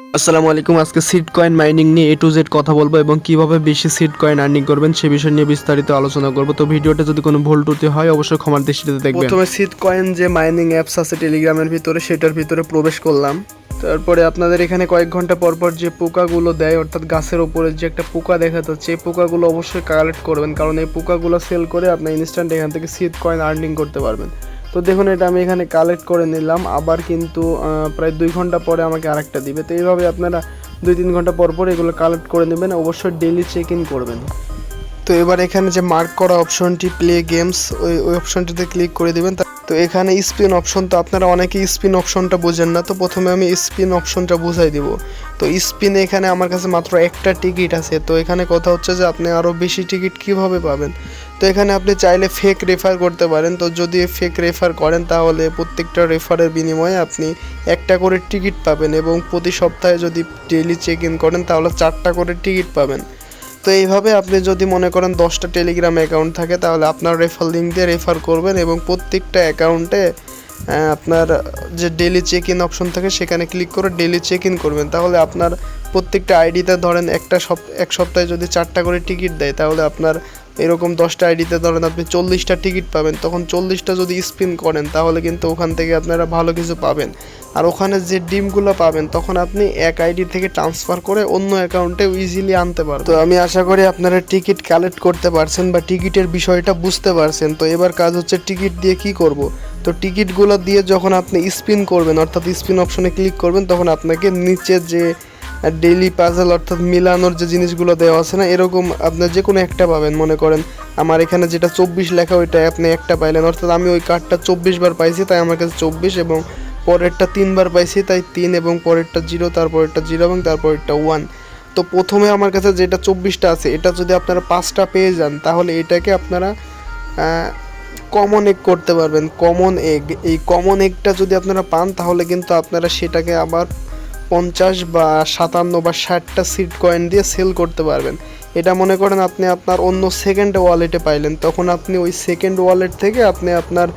আসসালামু আলাইকুম। আজকে সিট কয়েন মাইনিং নিয়ে এ টু জেড কথা বলব এবং কীভাবে বেশি সিট কয়েন আর্নিং করবেন সে বিষয় নিয়ে বিস্তারিত আলোচনা করব। তো ভিডিওটা যদি কোনো ভুল ত্রুটি হয়, অবশ্যই ক্ষমার দৃষ্টিতে দেখবেন। প্রথমে সিট কয়েন যে মাইনিং অ্যাপস আছে টেলিগ্রামের ভিতরে, সেটার ভিতরে প্রবেশ করলাম। তারপরে আপনাদের এখানে কয়েক ঘণ্টা পর পর যে পোকাগুলো দেয়, অর্থাৎ গাছের ওপরে যে একটা পোকা দেখা যাচ্ছে, এই পোকাগুলো অবশ্যই কালেক্ট করবেন। কারণ এই পোকাগুলো সেল করে আপনি ইনস্ট্যান্ট এখান থেকে সিট কয়েন আর্নিং করতে পারবেন। তো দেখুন, এটা আমি এখানে কালেক্ট করে নিলাম। আবার কিন্তু প্রায় দুই ঘণ্টা পরে আমাকে আরেকটা দিবে। তো এইভাবে আপনারা দুই তিন ঘণ্টা পর পর এগুলো কালেক্ট করে নেবেন। অবশ্যই ডেলি চেক ইন করবেন। তো এবার এখানে যে মার্ক করা অপশনটি প্লে গেমস ওই ওই অপশনটিতে ক্লিক করে দিবেন। তা- এখানে স্পিন অপশন তো আপনারা অনেকেই স্পিন অপশনটা বোঝেন না। তো প্রথমে আমি স্পিন অপশনটা বুঝাই দিব। তো স্পিনে এখানে আমার কাছে মাত্র একটা টিকিট আছে। তো এখানে কথা হচ্ছে যে আপনি আরও বেশি টিকিট কীভাবে পাবেন? তো এখানে আপনি চাইলে ফেক রেফার করতে পারেন। তো যদি ফেক রেফার করেন, তাহলে প্রত্যেকটা রেফারের বিনিময়ে আপনি একটা করে টিকিট পাবেন এবং প্রতি সপ্তাহে যদি ডেইলি চেক ইন করেন, তাহলে চারটা করে টিকিট পাবেন। তো এইভাবে আপনি যদি মনে করেন দশটা টেলিগ্রাম অ্যাকাউন্ট থাকে, তাহলে আপনার রেফার লিঙ্ক দিয়ে রেফার করবেন এবং প্রত্যেকটা অ্যাকাউন্টে আপনার যে ডেলি চেক ইন অপশন থাকে, সেখানে ক্লিক করে ডেলি চেক ইন করবেন। তাহলে আপনার প্রত্যেকটা আইডিতে ধরেন একটা সপ, এক সপ্তাহে যদি চারটা করে টিকিট দেয়, তাহলে আপনার এরকম দশটা আইডিতে ধরেন আপনি চল্লিশটা টিকিট পাবেন, তখন চল্লিশটা যদি স্পিন করেন, তাহলে কিন্তু ওখান থেকে আপনারা ভালো কিছু পাবেন। আর ওখানে যে ডিমগুলো পাবেন, তখন আপনি এক আইডি থেকে ট্রান্সফার করে অন্য অ্যাকাউন্টে ইজিলি আনতে পারবেন। তো আমি আশা করি আপনারা টিকিট কালেক্ট করতে পারছেন বা টিকিটের বিষয়টা বুঝতে পারছেন। তো এবার কাজ হচ্ছে টিকিট দিয়ে কি করব? তো টিকিটগুলো দিয়ে যখন আপনি স্পিন করবেন, অর্থাৎ স্পিন অপশনে ক্লিক করবেন, তখন আপনাকে নিচে যে ডেইলি পাজল অর্থাৎ মিলানোর যে জিনিসগুলো দেওয়া আছে না, এরকম আপনার যে কোনো একটা পাবেন, মনে করেন। আমার এখানে যেটা চব্বিশ লেখা, ওইটা আপনি একটা পাইলেন। অর্থাৎ আমি ওই কার্ডটা চব্বিশ বার পাইছি, তাই আমার কাছে চব্বিশ এবং পরেরটা তিনবার পাইছি, তাই তিন এবং পরেরটা জিরো, তারপরেরটা জিরো এবং তারপরেরটা ওয়ান। তো প্রথমে আমার কাছে যেটা চব্বিশটা আছে, এটা যদি আপনারা পাঁচটা পেয়ে যান, তাহলে এটাকে আপনারা কমন এগ করতে পারবেন। কমন এগ এই কমন এগটা যদি আপনারা পান, তাহলে কিন্তু আপনারা সেটাকে আবার পঞ্চাশ বা সাতান্ন বা ষাটটা সিট কয়েন দিয়ে সেল করতে পারবেন। এটা মনে করেন আপনি আপনার অন্য সেকেন্ড ওয়ালেটে পাইলেন, তখন আপনি ওই সেকেন্ড ওয়ালেট থেকে আপনি আপনার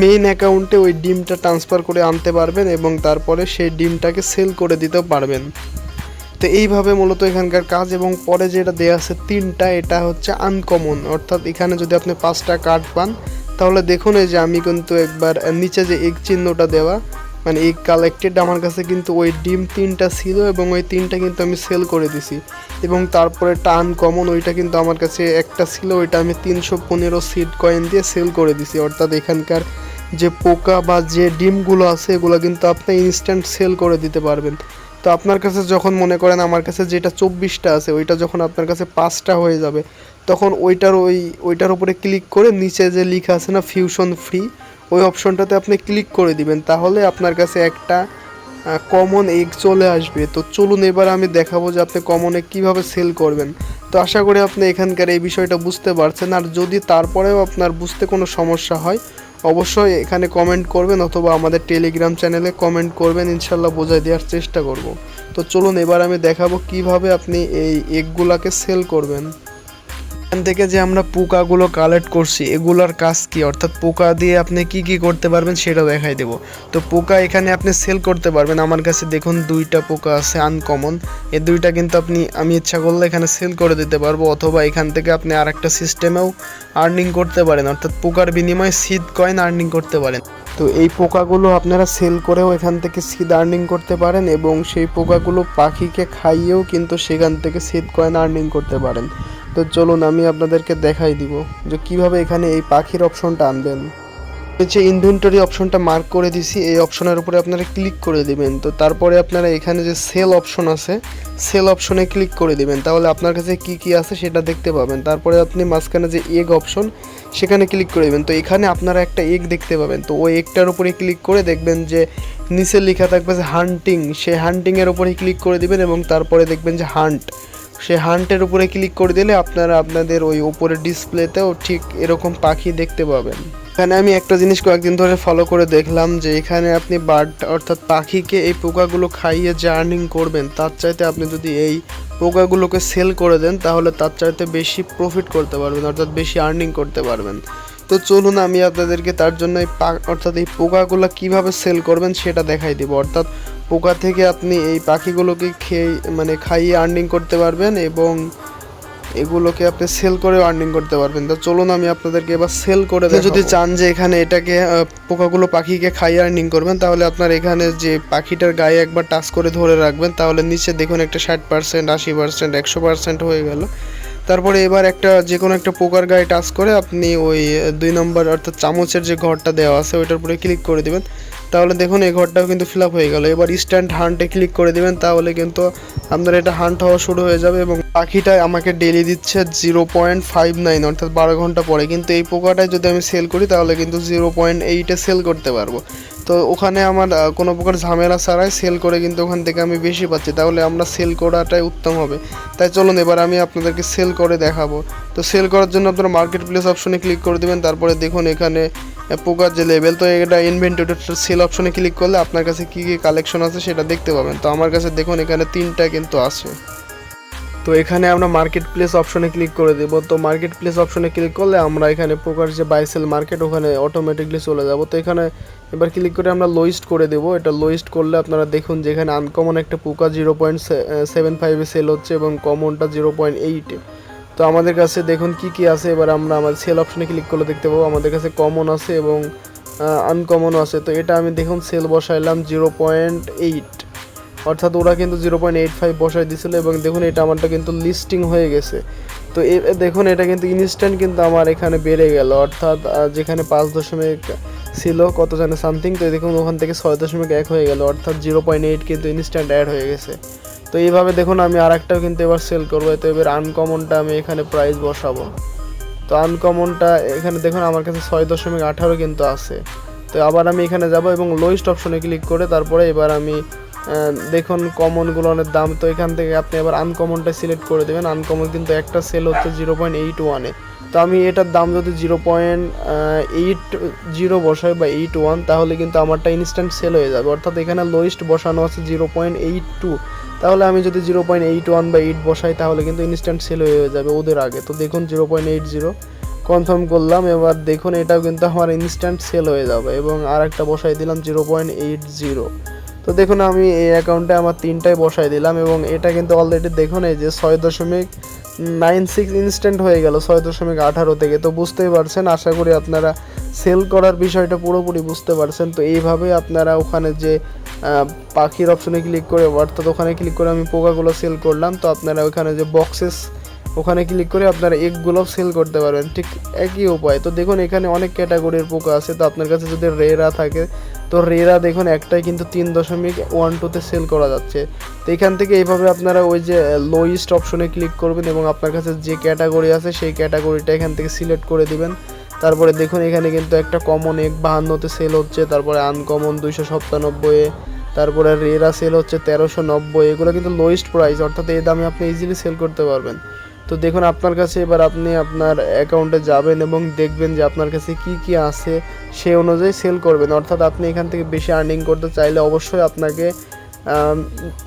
মেইন অ্যাকাউন্টে ওই ডিমটা ট্রান্সফার করে আনতে পারবেন এবং তারপরে সেই ডিমটাকে সেল করে দিতেও পারবেন। তো এইভাবে মূলত এখানকার কাজ এবং পরে যেটা দেওয়া আছে তিনটা, এটা হচ্ছে আনকমন অর্থাৎ এখানে যদি আপনি পাঁচটা কার্ড পান, তাহলে দেখুন এই যে আমি কিন্তু একবার নিচে যে এক চিহ্নটা দেওয়া মানে এই কালেক্টেড আমার কাছে কিন্তু ওই ডিম তিনটা ছিল এবং ওই তিনটা কিন্তু আমি সেল করে দিছি। এবং তারপরে টান কমন ওইটা কিন্তু আমার কাছে একটা ছিল, ওইটা আমি তিনশো পনেরো সিট কয়েন দিয়ে সেল করে দিছি। অর্থাৎ এখানকার যে পোকা বা যে ডিমগুলো আছে, এগুলো কিন্তু আপনি ইনস্ট্যান্ট সেল করে দিতে পারবেন। তো আপনার কাছে যখন মনে করেন আমার কাছে যেটা চব্বিশটা আছে, ওইটা যখন আপনার কাছে পাঁচটা হয়ে যাবে, তখন ওইটার ওই, ওইটার উপরে ক্লিক করে নিচে যে লেখা আছে না ফিউশন ফ্রি ওই অপশনটাতে আপনি ক্লিক করে দিবেন, তাহলে আপনার কাছে একটা কমন এগ চলে আসবে। তো চলুন এবার আমি দেখাবো যে আপনি কমন কীভাবে সেল করবেন। তো আশা করি আপনি এখানকার এই বিষয়টা বুঝতে পারছেন, আর যদি তারপরেও আপনার বুঝতে কোনো সমস্যা হয়, অবশ্যই এখানে কমেন্ট করবেন অথবা আমাদের টেলিগ্রাম চ্যানেলে কমেন্ট করবেন, ইনশাল্লাহ বোঝাই দেওয়ার চেষ্টা করব। তো চলুন এবার আমি দেখাবো কীভাবে আপনি এই এগগুলাকে সেল করবেন। এখান থেকে যে আমরা পোকাগুলো কালেক্ট করছি, এগুলার কাজ কি? অর্থাৎ পোকা দিয়ে আপনি কি কি করতে পারবেন সেটা দেখাই দেব। তো পোকা এখানে আপনি সেল করতে পারবেন। আমার কাছে দেখুন দুইটা পোকা আছে আনকমন এই দুইটা কিন্তু আপনি, আমি ইচ্ছা করলে এখানে সেল করে দিতে পারব, অথবা এখান থেকে আপনি আর একটা সিস্টেমেও আর্নিং করতে পারেন। অর্থাৎ পোকার বিনিময়ে সিড কয়েন আর্নিং করতে পারেন। তো এই পোকাগুলো আপনারা সেল করেও এখান থেকে সিড আর্নিং করতে পারেন এবং সেই পোকাগুলো পাখিকে খাইয়েও কিন্তু সেখান থেকে সিড কয়েন আর্নিং করতে পারেন। তো চলুন আমি আপনাদেরকে দেখাই দিব যে কীভাবে এখানে এই পাখির অপশনটা আনবেন। যে ইনভেন্টরি অপশনটা মার্ক করে দিছি, এই অপশনের উপরে আপনারা ক্লিক করে দিবেন। তো তারপরে আপনারা এখানে যে সেল অপশন আছে সেল অপশনে ক্লিক করে দিবেন। তাহলে আপনার কাছে কি কি আছে সেটা দেখতে পাবেন। তারপরে আপনি মাঝখানে যে এগ অপশন সেখানে ক্লিক করে দেবেন। তো এখানে আপনারা একটা এগ দেখতে পাবেন। তো ওই এগটার উপরে ক্লিক করে দেখবেন যে নিচে লেখা থাকবে যে হান্টিং সেই হান্টিংয়ের উপরে ক্লিক করে দিবেন এবং তারপরে দেখবেন যে হান্ট সে হান্টের উপরে ক্লিক করে দিলে আপনারা আপনাদের ওই উপরে ডিসপ্লেতেও ঠিক এরকম পাখি দেখতে পাবেন। এখানে আমি একটা জিনিস কয়েকদিন ধরে ফলো করে দেখলাম যে এখানে আপনি বার্ড অর্থাৎ পাখিকে এই পোকাগুলো খাইয়ে যে আর্নিং করবেন, তার চাইতে আপনি যদি এই পোকাগুলোকে সেল করে দেন, তাহলে তার চাইতে বেশি প্রফিট করতে পারবেন, অর্থাৎ বেশি আর্নিং করতে পারবেন। তো চলুন আমি আপনাদেরকে তার জন্য এই পা অর্থাৎ এই পোকাগুলো কীভাবে সেল করবেন সেটা দেখাই দিব, অর্থাৎ পোকা থেকে আপনি এই পাখিগুলোকে খেয়ে মানে খাইয়ে আর্নিং করতে পারবেন এবং এগুলোকে আপনি সেল করে আর্নিং করতে পারবেন। তো চলুন আমি আপনাদেরকে এবার সেল করে। যদি চান যে এখানে এটাকে পোকাগুলো পাখিকে খাইয়ে আর্নিং করবেন তাহলে আপনার এখানে যে পাখিটার গায়ে একবার টাচ করে ধরে রাখবেন তাহলে নিচে দেখুন একটা ষাট পার্সেন্ট আশি পার্সেন্ট একশো পার্সেন্ট হয়ে গেল। তারপরে এবার একটা যে কোনো একটা পোকার গায়ে টাচ করে আপনি ওই দুই নম্বর অর্থাৎ চামচের যে ঘরটা দেওয়া আছে ওইটার উপরে ক্লিক করে দিবেন। তাহলে দেখুন, এই ঘরটাও কিন্তু ফিল হয়ে গেল। এবার স্ট্যান্ড হান্টে ক্লিক করে দিবেন, তাহলে কিন্তু আপনার এটা হান্ট হওয়া শুরু হয়ে যাবে এবং পাখিটা আমাকে ডেলি দিচ্ছে জিরো পয়েন্ট ফাইভ নাইন অর্থাৎ বারো ঘণ্টা পরে। কিন্তু এই পোকাটায় যদি আমি সেল করি, তাহলে কিন্তু জিরো পয়েন্ট এইটে সেল করতে পারব। তো ওখানে আমার কোনো প্রকার ঝামেলা ছাড়াই সেল করে কিন্তু ওখান থেকে আমি বেশি পাচ্ছি। তাহলে আমরা সেল করাটাই উত্তম হবে। তাই চলুন, এবার আমি আপনাদেরকে সেল করে দেখাবো। তো সেল করার জন্য আপনারা মার্কেট প্লেস অপশনে ক্লিক করে দেবেন, তারপরে দেখুন এখানে পোকার যে লেভেল তো এটা ইনভেন্টরি সেল অপশনে ক্লিক করলে আপনার কাছে কী কী কালেকশন আছে সেটা দেখতে পাবেন। তো আমার কাছে দেখুন, এখানে তিনটা কিন্তু আছে। তো এখানে আমরা মার্কেট প্লেস অপশনে ক্লিক করে দেব। তো মার্কেট প্লেস অপশনে ক্লিক করলে আমরা এখানে প্রকার যে বাইসেল মার্কেট ওখানে অটোমেটিকলি চলে যাব। তো এখানে এবার ক্লিক করে আমরা লোয়েস্ট করে দেব। এটা লোয়েস্ট করলে আপনারা দেখুন যেখানে আনকমন একটা পোকা জিরো পয়েন্ট সেভেন ফাইভে সেল হচ্ছে এবং কমনটা জিরো পয়েন্ট এইটে তো আমাদের কাছে দেখুন কি কি আছে, এবার আমরা আমাদের সেল অপশনে ক্লিক করলে দেখতে পাবো, আমাদের কাছে কমন আছে এবং আনকমনও আছে। তো এটা আমি দেখুন সেল বসাইলাম জিরো পয়েন্ট এইট অর্থাৎ ওরা কিন্তু জিরো পয়েন্ট এইট ফাইভ বসাই দিয়েছিল এবং দেখুন এটা আমারটা কিন্তু লিস্টিং হয়ে গেছে। তো এ- দেখুন এটা কিন্তু ইনস্ট্যান্ট কিন্তু আমার এখানে বেড়ে গেল। অর্থাৎ যেখানে পাঁচ দশমিক ছিল কত জানে সামথিং তো দেখুন ওখান থেকে ছয় দশমিক এক হয়ে গেল। অর্থাৎ জিরো পয়েন্ট এইট কিন্তু ইনস্ট্যান্ট অ্যাড হয়ে গেছে। তো এইভাবে দেখুন আমি আরেকটাও কিন্তু এবার সেল করব। তো এবার আনকমনটা আমি এখানে প্রাইস বসাবো। তো আনকমনটা এখানে দেখুন আমার কাছে ছয় দশমিক আঠারো কিন্তু আছে। তো আবার আমি এখানে যাব এবং লোয়েস্ট অপশনে ক্লিক করে তারপরে এবার আমি দেখুন কমনগুলোর দাম। তো এখান থেকে আপনি আবার আনকমনটা সিলেক্ট করে দেবেন। আনকমন কিন্তু একটা সেল হচ্ছে জিরো পয়েন্ট এইট ওয়ানে তো আমি এটার দাম যদি জিরো পয়েন্ট এইট জিরো বসাই বা এইট ওয়ান তাহলে কিন্তু আমারটা ইনস্ট্যান্ট সেল হয়ে যাবে। অর্থাৎ এখানে লোয়েস্ট বসানো আছে জিরো পয়েন্ট এইট টু তাহলে আমি যদি জিরো পয়েন্ট এইট ওয়ান বা এইট বসাই, তাহলে কিন্তু ইনস্ট্যান্ট সেল হয়ে যাবে ওদের আগে। তো দেখুন zero point eight zero confirm করলাম। এবার দেখুন এটাও কিন্তু আমার ইনস্ট্যান্ট সেল হয়ে যাবে এবং আর একটা বসাই দিলাম জিরো পয়েন্ট এইট জিরো তো দেখুন আমি এই অ্যাকাউন্টে আমার তিনটাই বসাই দিলাম এবং এটা কিন্তু অলরেডি দেখুন এই যে ছয় দশমিক নাইন সিক্স ইনস্ট্যান্ট হয়ে গেল, ছয় দশমিক আঠারো থেকে। তো বুঝতেই পারছেন, আশা করি আপনারা সেল করার বিষয়টা পুরোপুরি বুঝতে পারছেন। তো এইভাবে আপনারা ওখানে যে পাখির অপশনে ক্লিক করে, অর্থাৎ ওখানে ক্লিক করে আমি পোকাগুলো সেল করলাম। তো আপনারা ওখানে যে বক্সেস ওখানে ক্লিক করে আপনারা এগগুলো সেল করতে পারবেন। ঠিক একই উপায়। তো দেখুন, এখানে অনেক ক্যাটাগরির পোকা আছে। তো আপনার কাছে যদি রেরা থাকে, তো রেরা দেখুন, একটাই কিন্তু তিন দশমিক ওয়ান টুতে সেল করা যাচ্ছে। তো এখান থেকে এইভাবে আপনারা ওই যে লোয়েস্ট অপশনে ক্লিক করবেন এবং আপনার কাছে যে ক্যাটাগরি আছে, সেই ক্যাটাগরিটা এখান থেকে সিলেক্ট করে দিবেন। তারপরে দেখুন, এখানে কিন্তু একটা কমন এক বাহান্নতে সেল হচ্ছে। তারপরে আনকমন দুইশো সপ্তানব্বই তারপরে রেরা সেল হচ্ছে তেরোশো নব্বই এগুলো কিন্তু লোয়েস্ট প্রাইস অর্থাৎ এই দামে আপনি ইজিলি সেল করতে পারবেন। তো দেখুন, আপনার কাছে এবার আপনি আপনার অ্যাকাউন্টে যাবেন এবং দেখবেন যে আপনার কাছে কি কি আছে সেই অনুযায়ী সেল করবেন। অর্থাৎ আপনি এখান থেকে বেশি আর্নিং করতে চাইলে অবশ্যই আপনাকে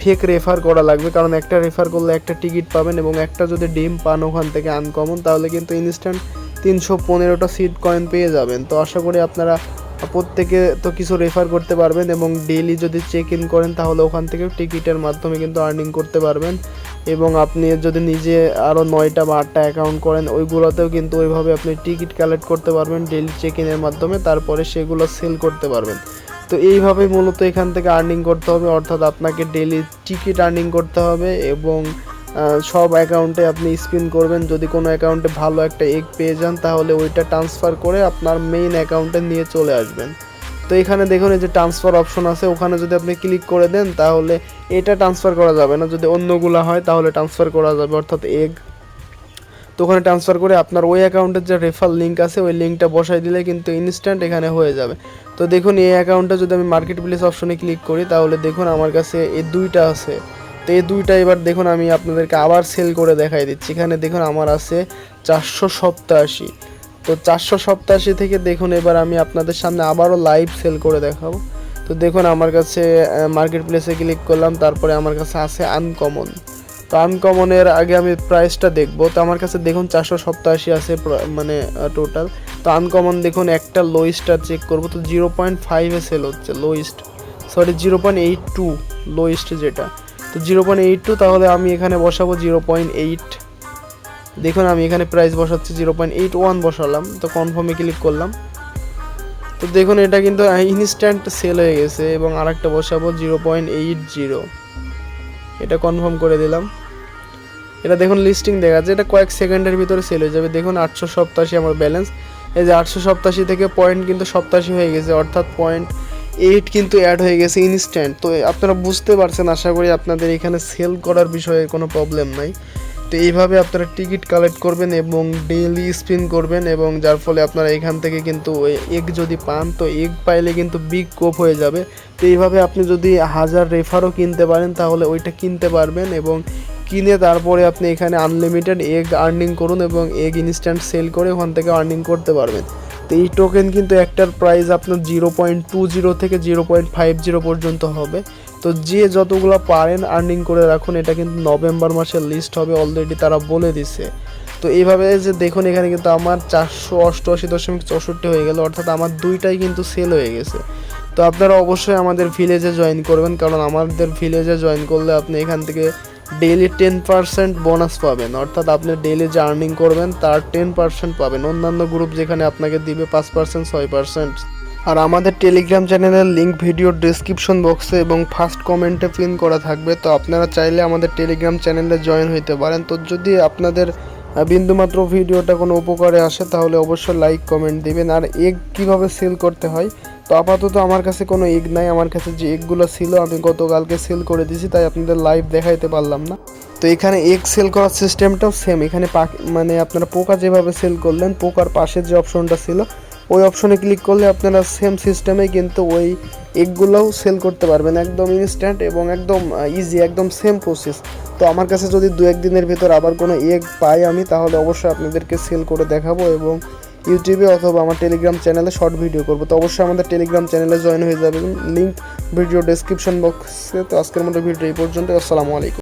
ফেক রেফার করা লাগবে। কারণ একটা রেফার করলে একটা টিকিট পাবেন এবং একটা যদি ডিম পান ওখান থেকে আনকমন তাহলে কিন্তু ইনস্ট্যান্ট তিনশো পনেরোটা সিট কয়েন পেয়ে যাবেন। তো আশা করি আপনারা প্রত্যেকে তো কিছু রেফার করতে পারবেন এবং ডেইলি যদি চেক ইন করেন, তাহলে ওখান থেকেও টিকিটের মাধ্যমে কিন্তু আর্নিং করতে পারবেন। এবং আপনি যদি নিজে আরও নয়টা বা আটটা অ্যাকাউন্ট করেন, ওইগুলোতেও কিন্তু ওইভাবে আপনি টিকিট কালেক্ট করতে পারবেন ডেলি চেক ইনের মাধ্যমে, তারপরে সেগুলো সেল করতে পারবেন। তো এইভাবেই মূলত এখান থেকে আর্নিং করতে হবে, অর্থাৎ আপনাকে ডেলি টিকিট আর্নিং করতে হবে এবং সব অ্যাকাউন্টে আপনি স্পিন করবেন। যদি কোনো অ্যাকাউন্টে ভালো একটা এগ পেয়ে যান, তাহলে ওইটা ট্রান্সফার করে আপনার মেইন অ্যাকাউন্টে নিয়ে চলে আসবেন। তো এখানে দেখুন এই যে ট্রান্সফার অপশন আছে, ওখানে যদি আপনি ক্লিক করে দেন, তাহলে এটা ট্রান্সফার করা যাবে না। যদি অন্যগুলো হয়, তাহলে ট্রান্সফার করা যাবে, অর্থাৎ এগ তো ওখানে ট্রান্সফার করে আপনার ওই অ্যাকাউন্টের যে রেফার লিঙ্ক আছে, ওই লিঙ্কটা বসাই দিলে কিন্তু ইনস্ট্যান্ট এখানে হয়ে যাবে। তো দেখুন, এই অ্যাকাউন্টে যদি আমি মার্কেট প্লেস অপশনে ক্লিক করি, তাহলে দেখুন আমার কাছে এই দুইটা আছে। তো এই দুইটা এবার দেখুন, আমি আপনাদেরকে আবার সেল করে দেখাই দিচ্ছি। এখানে দেখুন, আমার আছে চারশো সপ্তাশি। তো চারশো সপ্তাশি থেকে দেখুন, এবার আমি আপনাদের সামনে আবারও লাইভ সেল করে দেখাবো। তো দেখুন, আমার কাছে মার্কেট প্লেসে ক্লিক করলাম, তারপরে আমার কাছে আছে আনকমন তো আনকমনের আগে আমি প্রাইসটা দেখব। তো আমার কাছে দেখুন, চারশো সপ্তাশি আছে মানে টোটাল তো আনকমন দেখুন, একটা লোয়েস্টটা চেক করব। তো জিরো পয়েন্ট ফাইভে সেল হচ্ছে lowest sorry zero point eight two lowest যেটা। তো জিরো পয়েন্ট এইট টু তাহলে আমি এখানে বসাবো জিরো পয়েন্ট এইট দেখুন, আমি এখানে প্রাইস বসাচ্ছি জিরো পয়েন্ট এইট ওয়ান বসালাম, তো কনফার্মে ক্লিক করলাম। তো দেখুন, এটা কিন্তু ইনস্ট্যান্ট সেল হয়ে গেছে এবং আরেকটা বসাবো জিরো পয়েন্ট এইট জিরো এটা কনফার্ম করে দিলাম। এটা দেখুন লিস্টিং দেখা যাচ্ছে এটা কয়েক সেকেন্ডের ভিতরে সেল হয়ে যাবে। দেখুন, আটশো সপ্তাশি আমার ব্যালেন্স এই যে আটশো সপ্তাশি থেকে পয়েন্ট কিন্তু সপ্তাশি হয়ে গেছে, অর্থাৎ পয়েন্ট এইট কিন্তু অ্যাড হয়ে গেছে ইনস্ট্যান্ট তো আপনারা বুঝতে পারছেন, আশা করি আপনাদের এখানে সেল করার বিষয়ে কোনো প্রবলেম নাই। তো এইভাবে আপনারা টিকিট কালেক্ট করবেন এবং ডেইলি স্পিন করবেন এবং যার ফলে আপনারা এখান থেকে কিন্তু এগ যদি পান, তো এগ পাইলে কিন্তু বিগ কোপ হয়ে যাবে। তো এইভাবে আপনি যদি হাজার রেফারও কিনতে পারেন, তাহলে ওইটা কিনতে পারবেন এবং কিনে তারপরে আপনি এখানে আনলিমিটেড এগ আর্নিং করুন এবং এগ ইনস্ট্যান্ট সেল করে ওখান থেকে আর্নিং করতে পারবেন। তো এই টোকেন কিন্তু একটার প্রাইস আপনার জিরো পয়েন্ট টু জিরো থেকে জিরো পয়েন্ট ফাইভ জিরো পর্যন্ত হবে। তো যে যতগুলো পারেন আর্নিং করে রাখুন, এটা কিন্তু নভেম্বর মাসের লিস্ট হবে অলরেডি তারা বলে দিছে। তো এইভাবে যে দেখুন, এখানে কিন্তু আমার চারশো অষ্টআশি দশমিক চৌষট্টি হয়ে গেল, অর্থাৎ আমার দুইটাই কিন্তু সেল হয়ে গেছে। তো আপনারা অবশ্যই আমাদের ভিলেজে জয়েন করবেন, কারণ আমাদের ভিলেজে জয়েন করলে আপনি এখান থেকে ডেইলি টেন পার্সেন্ট বোনাস পাবেন। অর্থাৎ আপনি ডেইলি যে আর্নিং করবেন, তার টেন পার্সেন্ট পাবেন। অন্যান্য গ্রুপ যেখানে আপনাকে দিবে পাঁচ পার্সেন্ট ছয় পার্সেন্ট আর আমাদের টেলিগ্রাম চ্যানেলের লিঙ্ক ভিডিও ডিসক্রিপশন বক্সে এবং ফার্স্ট কমেন্টে পিন করা থাকবে। তো আপনারা চাইলে আমাদের টেলিগ্রাম চ্যানেলে জয়েন হইতে পারেন। তো যদি আপনাদের বিন্দুমাত্র ভিডিওটা কোনো উপকারে আসে, তাহলে অবশ্যই লাইক কমেন্ট দিবেন। আর এগ কীভাবে সেল করতে হয়? তো আপাতত আমার কাছে কোনো এগ নাই। আমার কাছে যে এগগুলো ছিল, আমি গতকালকে সেল করে দিয়েছি, তাই আপনাদের লাইভ দেখাইতে পারলাম না। তো এখানে এগ সেল করার সিস্টেমটাও সেম এখানে মানে আপনারা পোকা যেভাবে সেল করলেন, পোকার পাশে যে অপশনটা ছিল ওই অপশনে ক্লিক করলে আপনারা সেম সিস্টেমে কিন্তু ওই এগগুলোও সেল করতে পারবেন একদম ইনস্ট্যান্ট এবং একদম ইজি একদম সেম প্রসেস তো আমার কাছে যদি দু একদিনের ভিতর আবার কোনো এগ পাই আমি, তাহলে অবশ্যই আপনাদেরকে সেল করে দেখাবো এবং ইউটিউবে অথবা আমার টেলিগ্রাম চ্যানেলে শর্ট ভিডিও করব। তো অবশ্যই আমাদের টেলিগ্রাম চ্যানেলে জয়েন হয়ে যাবেন। লিঙ্ক ভিডিও ডেসক্রিপশন বক্সে তো আজকের মতো ভিডিও এই পর্যন্ত আসসালামু আলাইকুম।